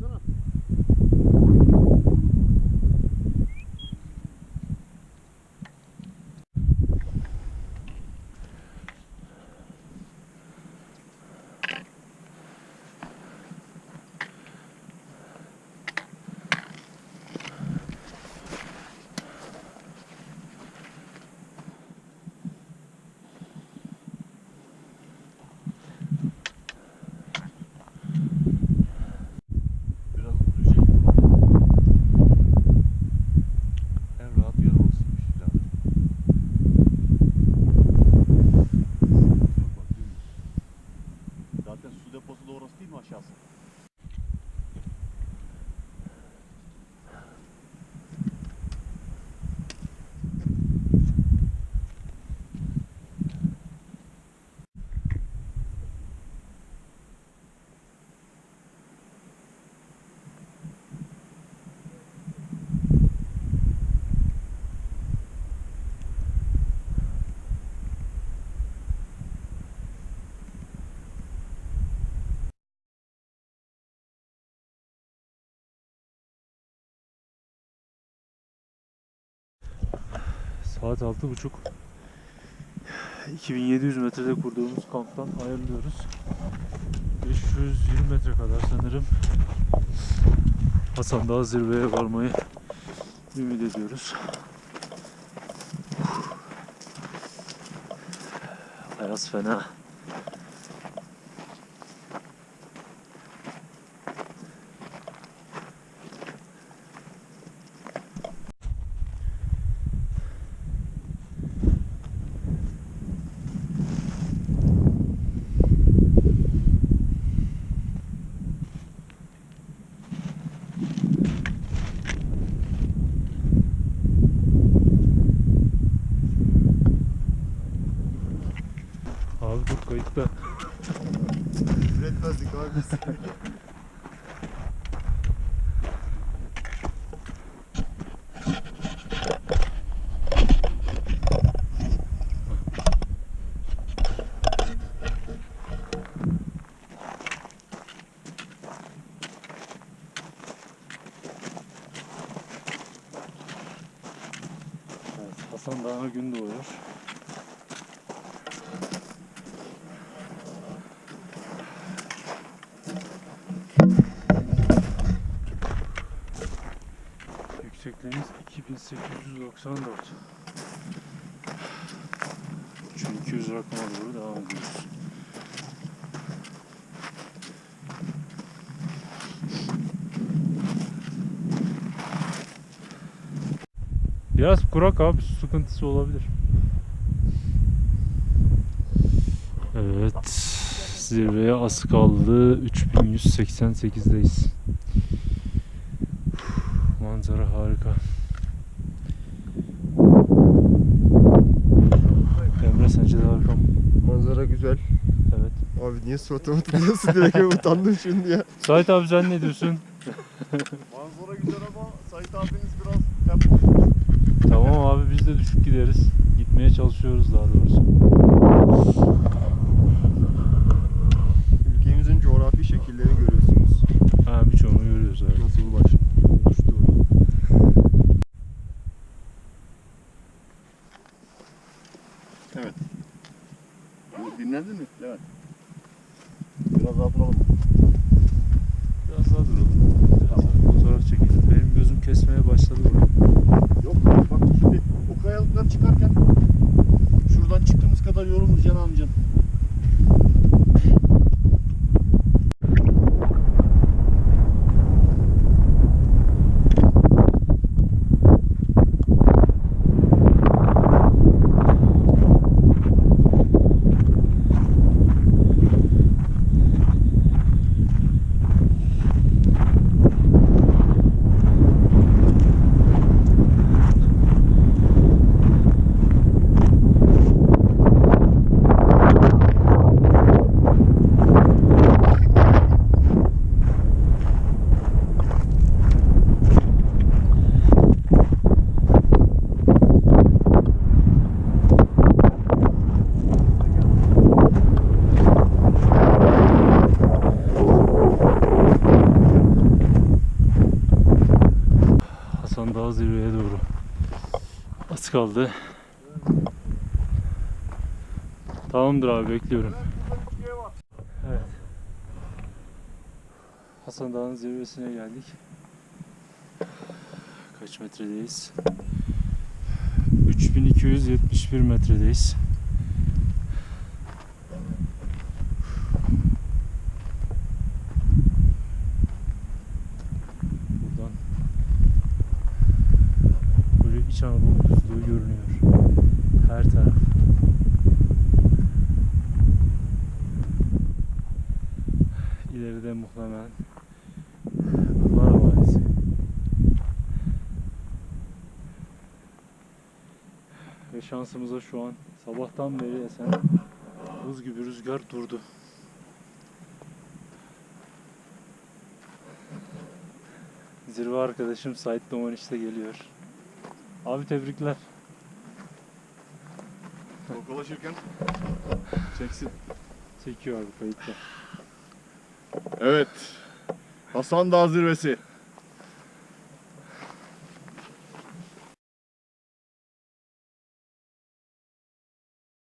baksana. Saat altı buçuk. 2700 metrede kurduğumuz kamptan ayrılıyoruz. 520 metre kadar sanırım. Hasan Dağı zirveye varmayı ümit ediyoruz. Ayaz fena. Abi dur kayıtta. Üretmezdik abi biz. Hasan Dağı'na gün doğuyor. Yüksekliğimiz 2894. 3200 rakama doğru devam ediyoruz. Biraz kurak abi sıkıntısı olabilir. Evet. Zirveye az kaldı. 3188'deyiz. Manzara harika. Emre sence de harika mı? Manzara güzel. Evet. Abi niye suratıma tıklıyorsun direkt utandım şimdi ya. Sait abi sen ne diyorsun? Manzara güzel ama Sait abiniz biraz tempo. tamam abi biz de düşük gideriz. Gitmeye çalışıyoruz daha doğrusu. Ülkemizin coğrafi şekillerini görüyorsunuz. Ha birçoğunu görüyoruz evet. Nasıl ulaş, Daha zirveye doğru. Az kaldı. Tamamdır abi bekliyorum. Evet. Hasan Dağı'nın zirvesine geldik. Kaç metredeyiz? 3271 metredeyiz. Görünüyor. Her taraf. İleride muhtemelen Lara Vadisi. Ve şansımıza şu an sabahtan beri esen buz gibi rüzgar durdu. Zirve arkadaşım Sait Doman işte geliyor. Abi tebrikler. Tokalaşırken çeksin. Çekiyor abi kayıtta. Evet. Hasan Dağ zirvesi.